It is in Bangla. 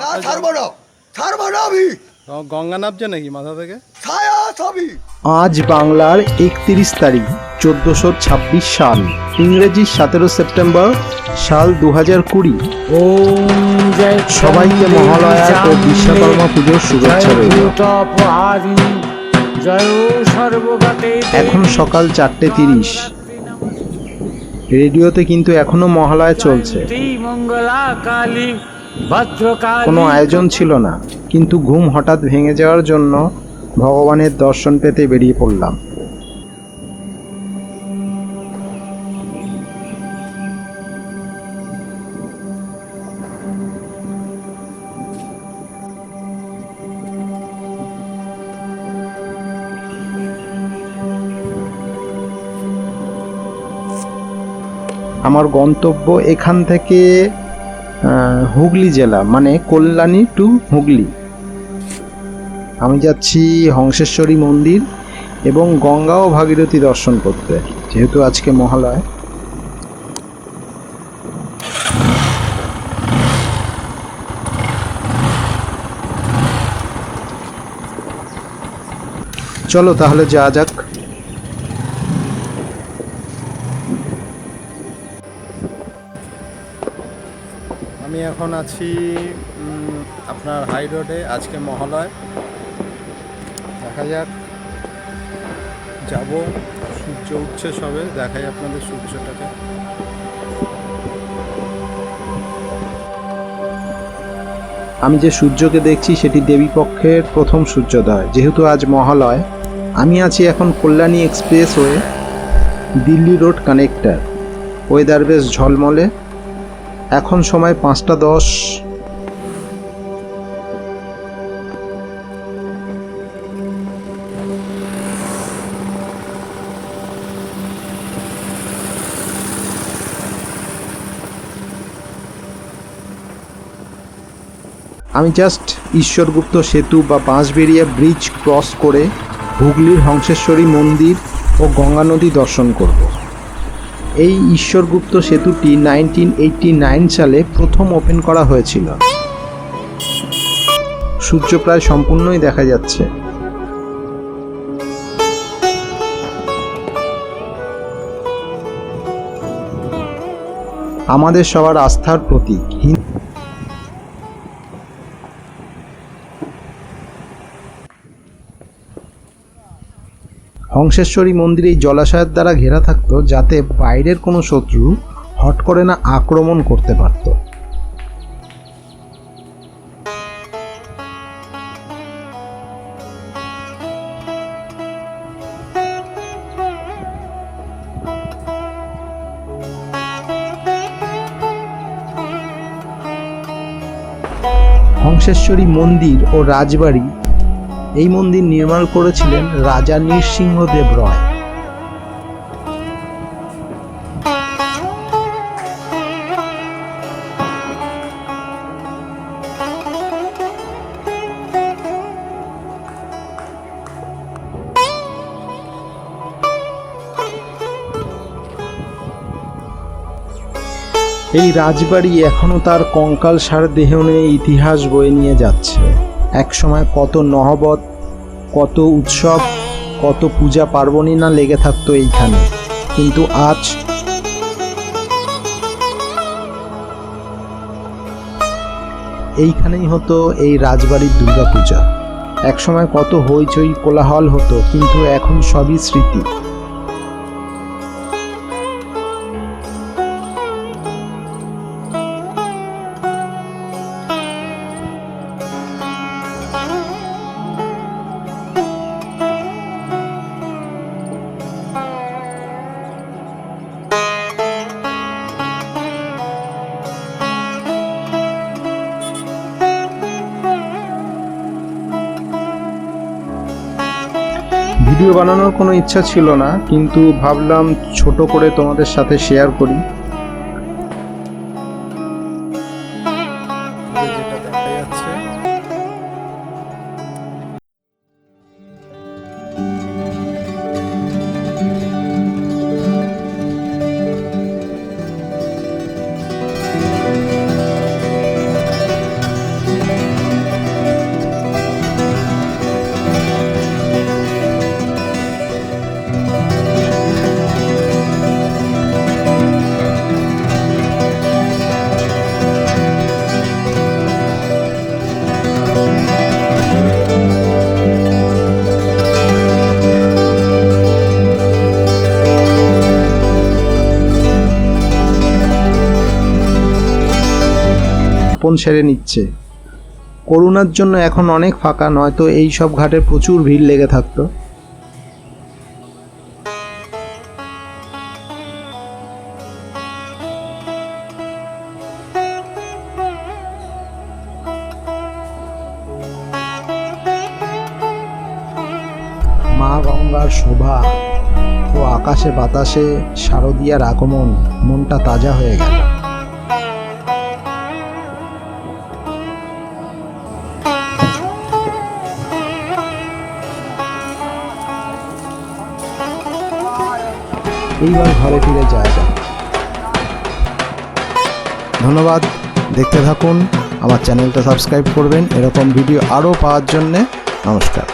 না ছাড়বো না। ছাড়বো না আমি। গঙ্গা নামছে নাকি মাথা থেকে? ছায়া ছবি। আজ বাংলার একত্রিশ তারিখ চোদ্দোশো ছাব্বিশ সাল। ইংরেজি সতেরো সেপ্টেম্বর সাল দু হাজার কুড়ি। সবাইকে মহালয়া ও বিশ্বকর্মা পুজোর শুভেচ্ছা রইল। এখন সকাল চারটে তিরিশ। রেডিওতে কিন্তু এখনও মহালয়া চলছে। মঙ্গলা কালী কোনো আয়োজন ছিল না, কিন্তু ঘুম হঠাৎ ভেঙে যাওয়ার জন্য ভগবানের দর্শন পেতে বেরিয়ে পড়লাম। আমার গন্তব্য এখান থেকে হুগলি জেলা মানে কল্যাণী টু হুগলি। আমি যাচ্ছি হংসেশ্বরী মন্দির এবং গঙ্গা ও ভাগীরথী দর্শন করতে, যেহেতু আজকে মহালয়। চলো তাহলে যাওয়া যাক। আমি এখন আছি আপনার হাই রোডে, আজকে মহালয়। দেখা যাক, যাব। সূর্য উঠছে সবে, দেখাই আপনাদের সূর্যটাকে। আমি যে সূর্যকে দেখছি, সেটি দেবীপক্ষের প্রথম সূর্যোদয়। যেহেতু আজ মহালয়, আমি আছি এখন Kalyani expressway, Delhi road connector. Weather বেশ ঝলমলে। এখন সময় পাঁচটা দশ। আমি জাস্ট ঈশ্বরগুপ্ত সেতু বা বাঁশবেড়িয়া ব্রিজ ক্রস করে হুগলির হংসেশ্বরী মন্দির ও গঙ্গা নদী দর্শন করব। এই ঈশ্বরগুপ্ত সেতুটি নাইনটিন সালে প্রথম ওপেন করা হয়েছিল। সূর্য প্রায় সম্পূর্ণই দেখা যাচ্ছে। আমাদের সবার আস্থার প্রতীক। হংসেশ্বরী মন্দির এই জলাশয়ের দ্বারা ঘেরা থাকতো যাতে বাইরের কোনো শত্রু হট করে না আক্রমণ করতে পারত। হংসেশ্বরী মন্দির ও রাজবাড়ি এই মন্দির নির্মাণ করেছিলেন রাজা নৃসিংহদেব রয়। এই রাজবাড়ি এখনও তার কঙ্কাল সার নিয়ে ইতিহাস বয়ে নিয়ে যাচ্ছে। একসময় কত নহবত, কত উৎসব, কত পূজা পার্বণই না লেগে থাকতো এইখানে। কিন্তু আজ এইখানেই হতো এই রাজবাড়ির দুর্গাপূজা। একসময় কত হইচই কোলাহল হতো, কিন্তু এখন সবই স্মৃতি। ভিডিও বানানোর কোনো ইচ্ছা ছিল না কিন্তু ভাবলাম ছোট করে তোমাদের সাথে শেয়ার করি। স্নাপন সেরে নিচ্ছে। করোনার জন্য এখন অনেক ফাঁকা, নয়তো এই সব ঘাটে প্রচুর ভিড় লেগে থাকতো। মা গঙ্গার শোভা ও আকাশে বাতাসে শারদিয়ার আগমন, মনটা তাজা হয়ে গেল। এইবার ঘরে ফিরে যাওয়া যাক ধন্যবাদ। দেখতে থাকুন, আমার চ্যানেলটা সাবস্ক্রাইব করবেন। এরকম ভিডিও আরও পাওয়ার জন্যে নমস্কার।